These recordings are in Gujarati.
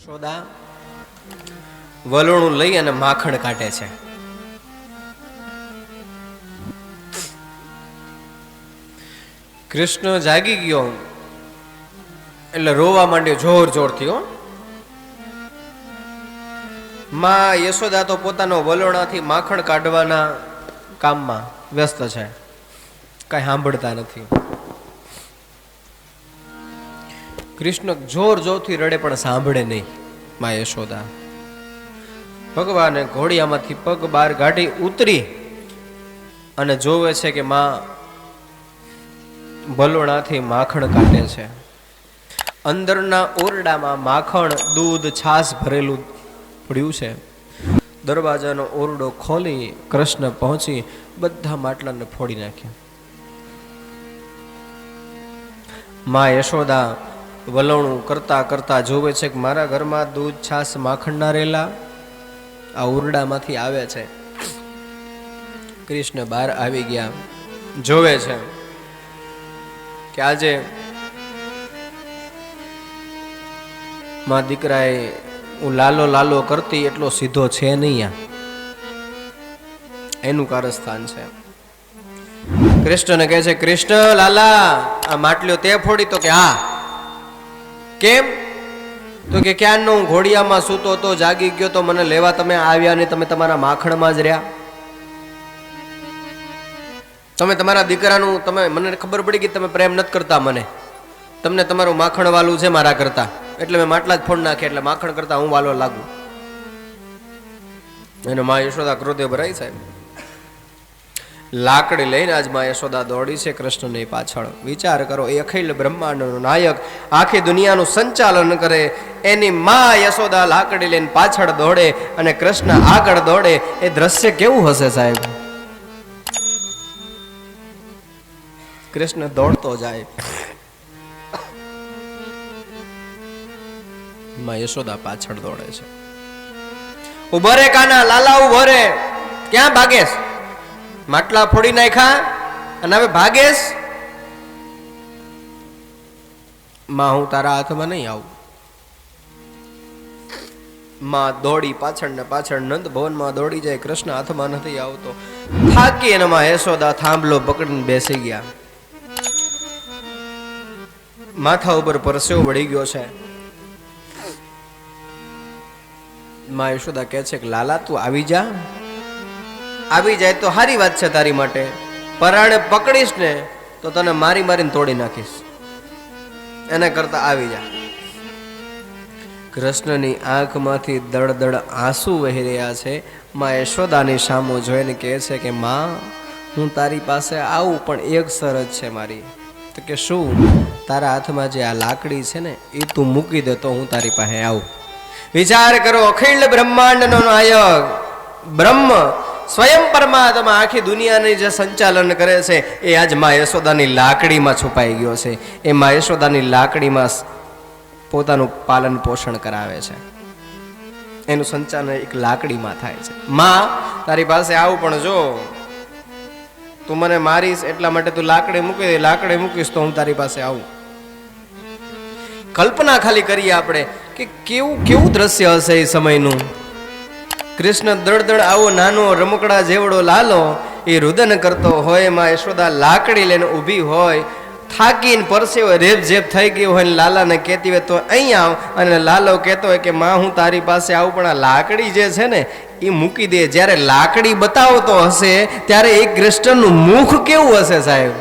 યશોદા વલોણું લઈ અને માખણ કાઢે છે. કૃષ્ણ જાગી ગયો. એટલે રોવા માંડ્યો, જોર જોરથી હો. માં યશોદા તો પોતાનો વલોણાથી માખણ કાઢવાના કામમાં વ્યસ્ત છે. કઈ સાંભળતા નથી. કૃષ્ણ જોર જોરથી રડે પણ સાંભળે નહીં, મા યશોદા. ભગવાને ઘોડિયામાંથી પગ બહાર કાઢી ઉતરી અને જોવે છે કે માં બલોણાથી માખણ કાઢે છે. અંદરના ઓરડામાં માખણ, દૂધ, છાશ ભરેલું પડ્યું છે. દરવાજાનો ઓરડો ખોલી કૃષ્ણ પહોંચી બધા માટલાને ફોડી નાખ્યા. મા યશોદા વલણું કરતા કરતા જોવે છે કે મારા ઘરમાં દૂધ, છાશ, માખણના રેલા આ ઉરડામાંથી આવે છે. કૃષ્ણ બહાર આવી ગયા. જોવે છે કે આજે માં દીકરાએ હું લાલો લાલો કરતી એટલો સીધો છે નહીં આ. એનું કારસ્થાન છે. કૃષ્ણને કહે છે, કૃષ્ણ, લાલા, આ માટલીઓ તે ફોડી તો કે હા કેમ? તો કે ક્યાંનો હું ઘોડિયામાં સૂતો તો જાગી ગયો તો મને લેવા તમે આવ્યા ને તમે તમારા માખણમાં જ રહ્યા. તમે તમારા દીકરાનું, તમે મને ખબર પડી કે તમે પ્રેમ નથી કરતા મને. તમને તમારું માખણ વાલું છે મારા કરતા. એટલે મેં માટલા જ ફોડ નાખ્યા, એટલે માખણ કરતા હું વાલો લાગુ. એનો મા યશોદા ક્રોધે ભરાય સાહેબ. લાકડી લઈને આજમાં યશોદા દોડી છે કૃષ્ણની પાછળ. વિચાર કરો, એ અખિલ બ્રહ્માંડનો નાયક આખી દુનિયાનું સંચાલન કરે. એની મા યશોદા લાકડી લઈને પાછળ દોડે અને કૃષ્ણ આગળ દોડે. એ દ્રશ્ય કેવું હશે સાહેબ? કૃષ્ણ દોડતો જાય. માં યશોદા પાછળ દોડે છે. ઉભરે કાના, લાલા ઉભરે ક્યાં ભાગેશ? માટલા ફોડી નાખ્યા અને હવે ભાગેશ, માં, હું તારા હાથમાં નહીં આવું. માં દોડી પાછળ ને પાછળ નંદ ભવનમાં દોડી જાય, કૃષ્ણ હાથમાં નથી આવતો. થાકી અને માં યશોદા થાંભલો પકડીને બેસી ગયા. માથા ઉપર પરસેવો વળી ગયો છે. માં યશોદા કહે છે કે, લાલા, તું આવી જા. આવી જાય તો સારી વાત છે તારી માટે. પરાણે પકડીશ ને તો તને મારી મારીને તોડી નાખીશ. એના કરતા આવી જા. કૃષ્ણની આંખમાંથી દળદળ આંસુ વહી રહ્યા છે. માં યશોદાની સામો જોઈને કહે છે કે, માં, હું તારી પાસે આવું પણ એક શરત છે મારી. તો કે શું? તારા હાથમાં જે આ લાકડી છે ને એ તું મૂકી દે તો હું તારી પાસે આવું. વિચાર કરો, અખિલ બ્રહ્માંડનો નાયક. બ્રહ્મ સ્વયં પરમાત્મા આખી દુનિયાની જે સંચાલન કરે છે, એ આજ મા યશોદાની લાકડીમાં છુપાઈ ગયો છે. એ મા યશોદાની લાકડીમાં પોતાનું પાલન પોષણ કરાવે છે. એનું સંચાલન એક લાકડીમાં થાય છે. માં, તારી પાસે આવું પણ જો. તું મને મારીશ એટલા માટે તું લાકડી મૂકી દે, લાકડી મૂકીશ તો હું તારી પાસે આવું. કલ્પના ખાલી કરીએ આપણે કે કેવું કેવું દ્રશ્ય હશે એ સમયનું? કૃષ્ણ દળદળ આવો નાનો રમકડા જેવડો લાલો, એ રુદન કરતો હોય, માં યશોદા લાકડી લઈને ઊભી હોય. થાકીને પરસેવો રેપ જેપ થઈ ગયો હોય ને લાલાને કહેતી હોય તો અહીં આવ. અને લાલો કહેતો હોય કે, માં, હું તારી પાસે આવું, પણ આ લાકડી જે છે ને, એ મૂકી દે. જ્યારે લાકડી બતાવતો હશે, ત્યારે એ કૃષ્ણનું મુખ કેવું હશે સાહેબ?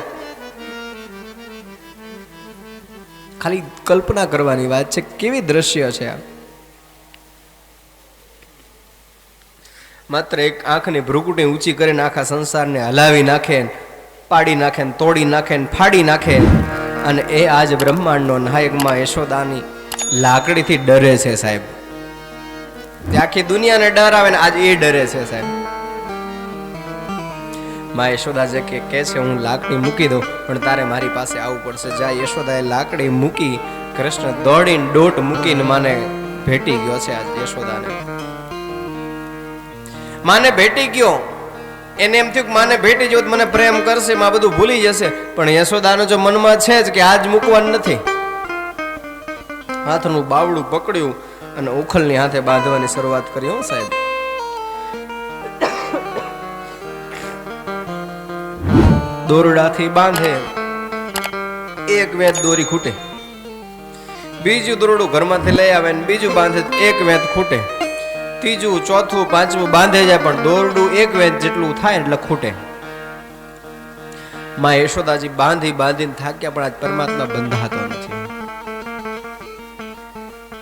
ખાલી કલ્પના કરવાની વાત છે. કેવી દ્રશ્ય છે આ? માત્ર એક આંખની ભ્રુકુટી ઊંચી કરીને આખા સંસારને હલાવી નાખે પાડી નાખે ને, તોડી નાખે ને, ફાડી નાખે અને એ આજ બ્રહ્માંડનો નાયકમાં યશોદાની લાકડીથી ડરે છે સાહેબ. આખી દુનિયાને ડર આવે ને આજ એ ડરે છે સાહેબ. મા યશોદા જે કે કહે છે હું લાકડી મૂકી દઉં પણ તારે મારી પાસે આવવું પડશે. જ્યાં યશોદાએ લાકડી મૂકી કૃષ્ણ દોડીને દોટ મૂકીને માને ભેટી ગયો છે આજ યશોદાને. માને ભેટી ગયો. એને એમ થયું કે માને ભેટી ગયો મને પ્રેમ કરશે, માં બધું ભૂલી જશે. પણ યશોદાનો જો મનમાં છે જ કે આજ મૂકવાનું નથી. હાથનું બાવડું પકડ્યું અને ઉખલની હાથે બાંધવાની શરૂઆત કરી, હો સાહેબ. દોરડાથી બાંધે. એક વેત દોરી ખૂટે. બીજું દોરડું ઘરમાંથી લઈ આવે ને બીજું બાંધે એક વેત ખૂટે. ત્રીજું, ચોથું, પાંચમું બાંધે જાય, પણ દોરડું એક વેદ જેટલું થાય એટલે ખૂટે. માં યશોદાજી બાંધી બાંધીને થાક્યા, પણ આજ પરમાત્મા બંધાતો નથી.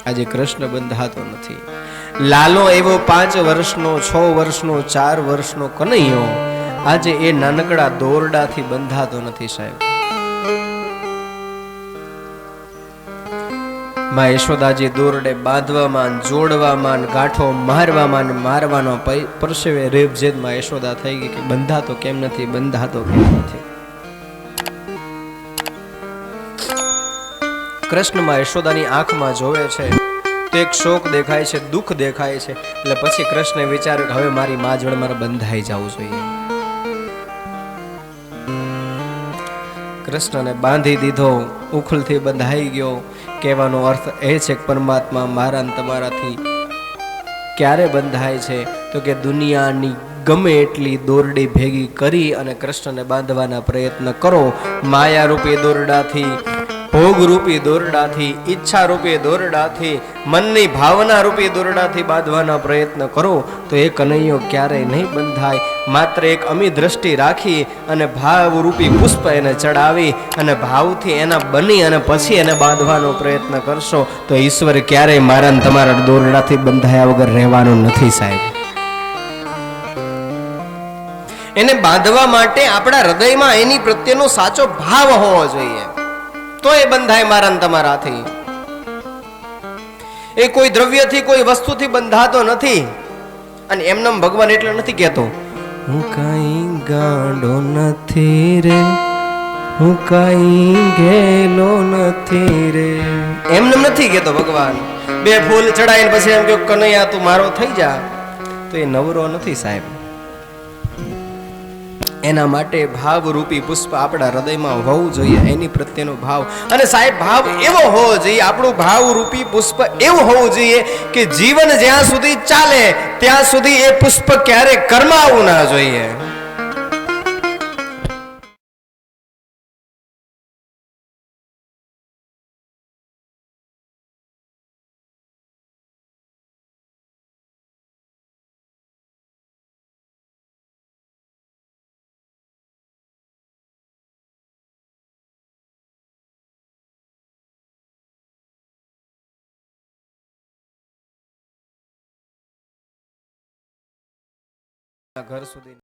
આજે કૃષ્ણ બંધાતો નથી. લાલો એવો પાંચ વર્ષનો, છ વર્ષનો, ચાર વર્ષનો કનૈયો આજે એ નાનકડા દોરડાથી બંધાતો નથી સાહેબ. માં યશોદાજી દોરડે બાંધવામાં જોડવામાં ગાંઠો મારવામાં મારવાનો પરસેવે જેદમાં યશોદા થઈ ગઈ કે બંધાતો કેમ નથી, બંધાતો કેમ નથી? કૃષ્ણમાં યશોદાની આંખમાં જોવે છે, તો એક શોક દેખાય છે, દુઃખ દેખાય છે, એટલે પછી કૃષ્ણે વિચાર્યું કે હવે મારી મા જોડે મારે બંધાઈ જવું જોઈએ. કૃષ્ણને બાંધી દીધો, ઉખલથી બંધાઈ ગયો કહેવાનો અર્થ એ છે કે પરમાત્મા મારા ને તમારાથી ક્યારે બંધાય છે? તો કે દુનિયાની ગમે એટલી દોરડી ભેગી કરી અને કૃષ્ણને બાંધવાના પ્રયત્ન કરો. માયારૂપી દોરડાથી ભોગરૂપી દોરડાથી, ઈચ્છારૂપી દોરડાથી, મનની ભાવના રૂપી દોરડાથી બાંધવાનો પ્રયત્ન કરો, તો એ કનૈયો ક્યારેય નહીં બંધાય. માત્ર એક અમી દ્રષ્ટિ રાખી અને ભાવરૂપી પુષ્પ એને ચડાવી અને ભાવથી એના બની અને પછી એને બાંધવાનો પ્રયત્ન કરશો, તો ઈશ્વર ક્યારેય મારા તમારા દોરડાથી બંધાયા વગર રહેવાનું નથી સાહેબ. એને બાંધવા માટે આપણા હૃદયમાં એની પ્રત્યેનો સાચો ભાવ હોવો જોઈએ. એ બંધાય મારા ને તમારાથી એ કોઈ દ્રવ્યથી, કોઈ વસ્તુથી બંધાતો નથી. અને એમનેમ ભગવાન એટલે નથી કહેતો. હું કઈ ગાંડો નથી રે, હું કઈ ગેલો નથી રે. એમને નથી કહેતો ભગવાન. બે ફૂલ ચડાઈને પછી એમ કહ્યું, કનૈયા, તું મારો થઈ જા. તો એ નવરો નથી સાહેબ. એના માટે ભાવરૂપી પુષ્પ આપણા હૃદયમાં હોવું જોઈએ, એની પ્રત્યેનો ભાવ. અને સાહેબ, ભાવ એવો હોવો જોઈએ, આપણું ભાવરૂપી પુષ્પ એવું હોવું જોઈએ કે જીવન જ્યાં સુધી ચાલે, ત્યાં સુધી એ પુષ્પ ક્યારે કરમાવું ના જોઈએ. ઘર સુધી